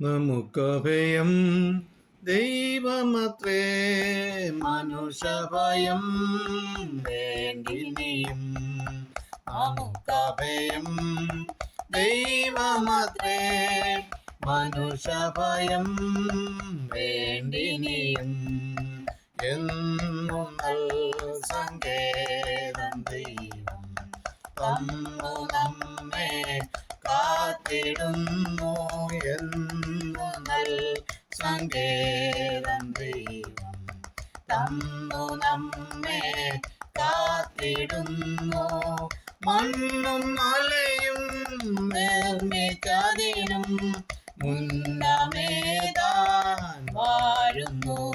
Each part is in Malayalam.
നമുക്കഭയം ദൈവമത്രേ മനുഷ്യഭയം വേണ്ടിനിയും നമുക്കഭയം ദൈവമത്രേ മനുഷ്യഭയം വേണ്ടിനിയും എന്നും സങ്കേതം ദൈവം തന്നു നമ്മെ കാത്തിടുന്നു എന്നു നൽ സങ്കേതം ദൈവം. തന്നു നമ്മെ കാത്തിടുന്നു. മണ്ണും മലയും നിർമ്മിച്ചതിനും മുന്നമേതാൻ വാഴുന്നു.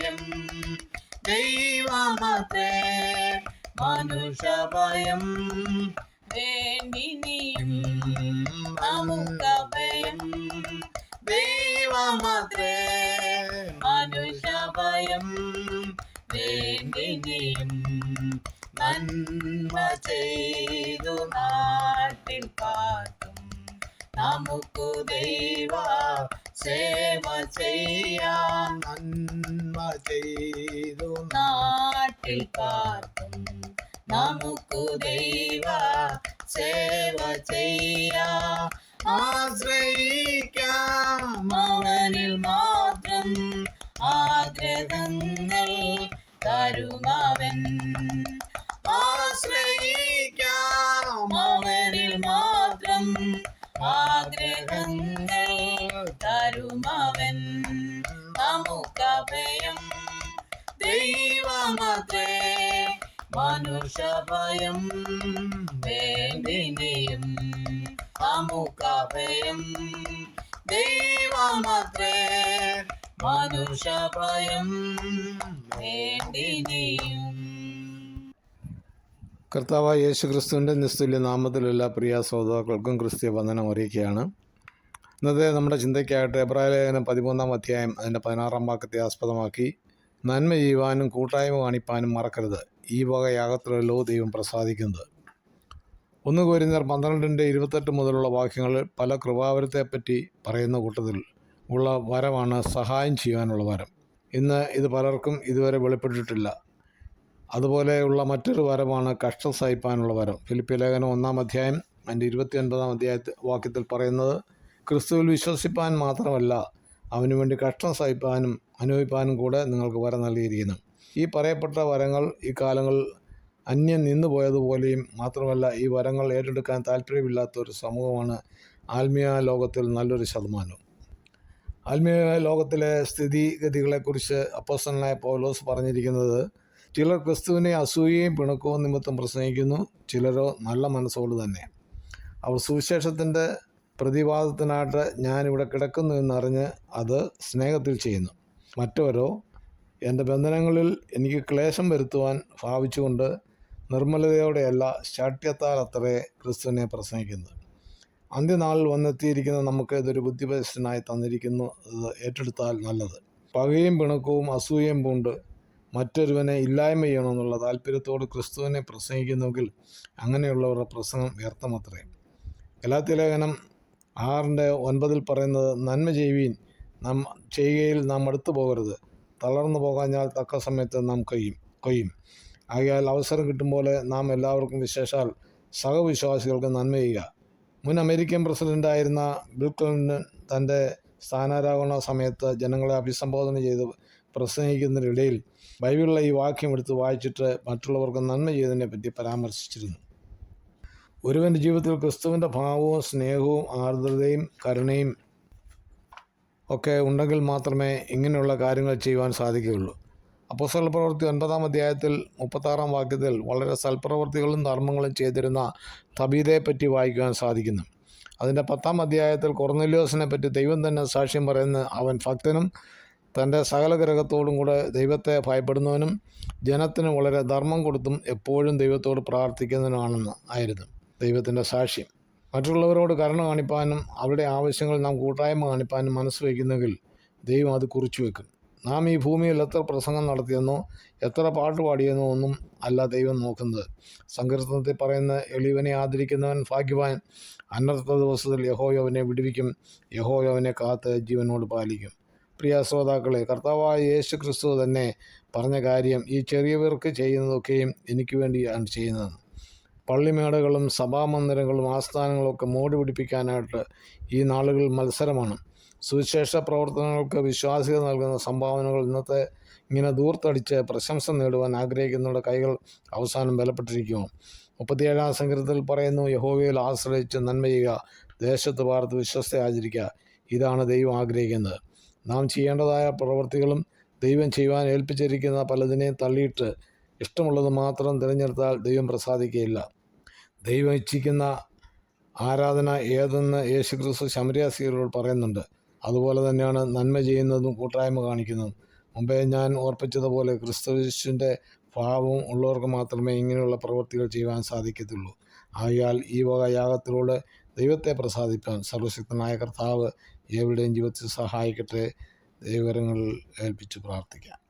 നമുക്കഭയം ദൈവമത്രേ മനുഷ്യഭയം വേണ്ടിനിയും നമുക്കഭയം ദൈവമത്രേ മനുഷ്യഭയം വേണ്ടിനിയും നന്മ ചെയ്തു നാട്ടിൽ കാട്ടും നമുക്കു ദൈവ സേവ ചെയ്യാൻ നന്മ ചെയ്തു നാട്ടിൽ പാർക്കും നമുക്കു ദൈവ മനുഷ്യഭയം വേണ്ടിനെയും അമുഖഭയം. ദൈവമത്രേ മനുഷ്യഭയം വേണ്ടിനെയും. കർത്താവ് യേശു ക്രിസ്തുവിന്റെ നിസ്തുല്യ നാമത്തിലുള്ള പ്രിയ ശ്രോതാക്കൾക്കും ക്രിസ്തീയ വന്ദനം അറിയിക്കുകയാണ്. ഇന്നത്തെ നമ്മുടെ ചിന്തയ്ക്കായിട്ട് എബ്രാഹിം ലേഖനം പതിമൂന്നാം അധ്യായം അതിന്റെ പതിനാറാം വാക്യത്തെ ആസ്പദമാക്കി. നന്മ ചെയ്യുവാനും കൂട്ടായ്മ കാണിപ്പാനും മറക്കരുത്. ഈ വക യാഗത്തിലല്ലോ ദൈവം പ്രസാദിക്കുന്നത്. ഒന്ന് കോരിന്തർ പന്ത്രണ്ടിന്റെ ഇരുപത്തെട്ട് മുതലുള്ള വാക്യങ്ങൾ പല കൃപാവരത്തെപ്പറ്റി പറയുന്ന കൂട്ടത്തിൽ ഉള്ള വരമാണ് സഹായം ചെയ്യുവാനുള്ള വരം. ഇന്ന് ഇത് പലർക്കും ഇതുവരെ വെളിപ്പെട്ടിട്ടില്ല. അതുപോലെയുള്ള മറ്റൊരു വരമാണ് കഷ്ടം സഹിപ്പാനുള്ള വരം. ഫിലിപ്പി ലേഖനം ഒന്നാം അധ്യായം അതിന്റെ ഇരുപത്തി ഒൻപതാം അധ്യായ വാക്യത്തിൽ പറയുന്നത് ക്രിസ്തുവിൽ വിശ്വസിപ്പാൻ മാത്രമല്ല അവന് വേണ്ടി കഷ്ടം സഹിപ്പാനും അനുഭവിപ്പാനും കൂടെ നിങ്ങൾക്ക് വരം നൽകിയിരിക്കുന്നു. ഈ പറയപ്പെട്ട വരങ്ങൾ ഈ കാലങ്ങളിൽ അന്യം നിന്നു പോയതുപോലെയും മാത്രമല്ല ഈ വരങ്ങൾ ഏറ്റെടുക്കാൻ താല്പര്യമില്ലാത്ത ഒരു സമൂഹമാണ് ആത്മീയ ലോകത്തിൽ നല്ലൊരു ശതമാനം. ആത്മീയ ലോകത്തിലെ സ്ഥിതിഗതികളെക്കുറിച്ച് അപ്പോസ്റ്റലനായ പൗലോസ് പറഞ്ഞിരിക്കുന്നത് ചിലർ ക്രിസ്തുവിനെ അസൂയയും പിണക്കവും നിമിത്തം പ്രസംഗിക്കുന്നു ചിലരോ നല്ല മനസ്സോട് തന്നെ അവർ സുവിശേഷത്തിന്റെ പ്രതിവാദത്തിനായിട്ട് ഞാനിവിടെ കിടക്കുന്നു എന്നറിഞ്ഞ് അത് സ്നേഹത്തിൽ ചെയ്യുന്നു. മറ്റവരോ എന്റെ ബന്ധനങ്ങളിൽ എനിക്ക് ക്ലേശം വരുത്തുവാൻ ഭാവിച്ചുകൊണ്ട് നിർമ്മലതയോടെയല്ല ശാഠ്യത്താൽ അത്രേ ക്രിസ്തുവിനെ പ്രസംഗിക്കുന്നത്. അന്ത്യനാളിൽ വന്നെത്തിയിരിക്കുന്ന നമുക്ക് ഇതൊരു ബുദ്ധിപരിഷ്ടനായി തന്നിരിക്കുന്നു ഏറ്റെടുത്താൽ നല്ലത്. പകയും പിണക്കവും അസൂയയും പൂണ്ട് മറ്റൊരുവനെ ഇല്ലായ്മ ചെയ്യണമെന്നുള്ള താല്പര്യത്തോട് ക്രിസ്തുവിനെ പ്രസംഗിക്കുന്നുവെങ്കിൽ അങ്ങനെയുള്ളവരുടെ പ്രസംഗം വ്യർത്ഥമത്രേ. ഗലാത്യ ലേഖനം ആറിന്റെ ഒൻപതിൽ പറയുന്നത് നന്മ ചെയ്യുവീൻ. നാം ചെയ്യുകയിൽ നാം അടുത്തു പോകരുത്. തളർന്നു പോകാഞ്ഞാൽ തക്ക സമയത്ത് നാം കൊയ്യും കൊയ്യും. ആകയാൽ അവസരം കിട്ടും പോലെ നാം എല്ലാവർക്കും വിശേഷാൽ സഹവിശ്വാസികൾക്ക് നന്മ ചെയ്യുക. മുൻ അമേരിക്കൻ പ്രസിഡന്റായിരുന്ന ബിൽ ക്ലിന്റൺ തന്റെ സ്ഥാനാരോഹണ സമയത്ത് ജനങ്ങളെ അഭിസംബോധന ചെയ്ത് പ്രസംഗിക്കുന്നതിനിടയിൽ ബൈബിളിലെ ഈ വാക്യം എടുത്ത് വായിച്ചിട്ട് മറ്റുള്ളവർക്ക് നന്മ ചെയ്തതിനെ പറ്റി പരാമർശിച്ചിരുന്നു. ഒരുവന്റെ ജീവിതത്തിൽ ക്രിസ്തുവിന്റെ ഭാവവും സ്നേഹവും ആർദ്രതയും കരുണയും ഒക്കെ ഉണ്ടെങ്കിൽ മാത്രമേ ഇങ്ങനെയുള്ള കാര്യങ്ങൾ ചെയ്യുവാൻ സാധിക്കുകയുള്ളൂ. അപ്പോസ്തല പ്രവൃത്തി ഒൻപതാം അധ്യായത്തിൽ മുപ്പത്താറാം വാക്യത്തിൽ വളരെ സൽപ്രവൃത്തികളും ധർമ്മങ്ങളും ചെയ്തിരുന്ന തബീതയെ പറ്റി വായിക്കുവാൻ സാധിക്കുന്നു. അതിന്റെ പത്താം അധ്യായത്തിൽ കൊർന്നല്യോസിനെ പറ്റി ദൈവം തന്നെ സാക്ഷ്യം പറയുന്ന അവൻ ഭക്തനും തന്റെ സകല ഗ്രഹത്തോടും കൂടെ ദൈവത്തെ ഭയപ്പെടുന്നവനും ജനത്തിന് വളരെ ധർമ്മം കൊടുത്തും എപ്പോഴും ദൈവത്തോട് പ്രാർത്ഥിക്കുന്നതിനാണെന്ന് ആയിരുന്നു. ദൈവത്തിന്റെ സാക്ഷ്യം. മറ്റുള്ളവരോട് കരുണ കാണിപ്പാനും അവരുടെ ആവശ്യങ്ങൾ നാം കൂട്ടായ്മ കാണിപ്പാനും മനസ്സ് വയ്ക്കുന്നെങ്കിൽ ദൈവം അത് കുറിച്ചു വെക്കും. നാം ഈ ഭൂമിയിൽ എത്ര പ്രസംഗം നടത്തിയെന്നോ എത്ര പാട്ട് പാടിയെന്നോ ഒന്നും അല്ല ദൈവം നോക്കുന്നത്. സങ്കീർത്തനത്തിൽ പറയുന്ന എളിവനെ ആദരിക്കുന്നവൻ ഭാഗ്യവാൻ അന്നത്തെ ദിവസത്തിൽ യഹോയവനെ വിടുവിക്കും യഹോയോ അവനെ കാത്ത് ജീവനോട് പാലിക്കും. പ്രിയ ശ്രോതാക്കളെ കർത്താവായ യേശു ക്രിസ്തു തന്നെ പറഞ്ഞ കാര്യം ഈ ചെറിയവർക്ക് ചെയ്യുന്നതൊക്കെയും എനിക്ക് വേണ്ടിയാണ് ചെയ്യുന്നത്. പള്ളിമേടകളും സഭാമന്ദിരങ്ങളും ആസ്ഥാനങ്ങളും ഒക്കെ മോടി പിടിപ്പിക്കാനായിട്ട് ഈ നാളുകളിൽ മത്സരമാണ്. സുവിശേഷ പ്രവർത്തനങ്ങൾക്ക് വിശ്വാസികൾ നൽകുന്ന സംഭാവനകൾ ഇന്നത്തെ ഇങ്ങനെ ദൂർത്തടിച്ച് പ്രശംസ നേടുവാൻ ആഗ്രഹിക്കുന്നവരുടെ കൈകൾ അവസാനം ബലപ്പെട്ടിരിക്കുമോ മുപ്പത്തിയേഴാം സങ്കീർത്തത്തിൽ പറയുന്നു യഹോവയിൽ ആശ്രയിച്ച് നന്മ ചെയ്യുക ദേശത്ത് പാർത്ത് വിശ്വസ്ത ആചരിക്കുക ഇതാണ് ദൈവം ആഗ്രഹിക്കുന്നത്. നാം ചെയ്യേണ്ടതായ പ്രവൃത്തികളും ദൈവം ചെയ്യുവാൻ ഏൽപ്പിച്ചിരിക്കുന്ന പലതിനെയും തള്ളിയിട്ട് ഇഷ്ടമുള്ളത് മാത്രം തിരഞ്ഞെടുത്താൽ ദൈവം പ്രസാദിക്കുകയില്ല. ദൈവം ഇച്ഛിക്കുന്ന ആരാധന ഏതെന്ന് യേശുക്രിസ്തു ശമരിയാസികളോട് പറയുന്നുണ്ട്. അതുപോലെ തന്നെയാണ് നന്മ ചെയ്യുന്നതും കൂട്ടായ്മ കാണിക്കുന്നതും. മുമ്പേ ഞാൻ ഓർപ്പിച്ചതുപോലെ ക്രിസ്തുവിന്റെ ഭാവം ഉള്ളവർക്ക് മാത്രമേ ഇങ്ങനെയുള്ള പ്രവൃത്തികൾ ചെയ്യുവാൻ സാധിക്കത്തുള്ളൂ. ആയാൽ ഈ വക യാഗത്തിലൂടെ ദൈവത്തെ പ്രസാദിപ്പാൻ സർവശക്തനായ കർത്താവ് എവിടെയും ജീവിതത്തിൽ സഹായിക്കട്ടെ. ദൈവകരങ്ങളിൽ ഏൽപ്പിച്ച് പ്രാർത്ഥിക്കാം.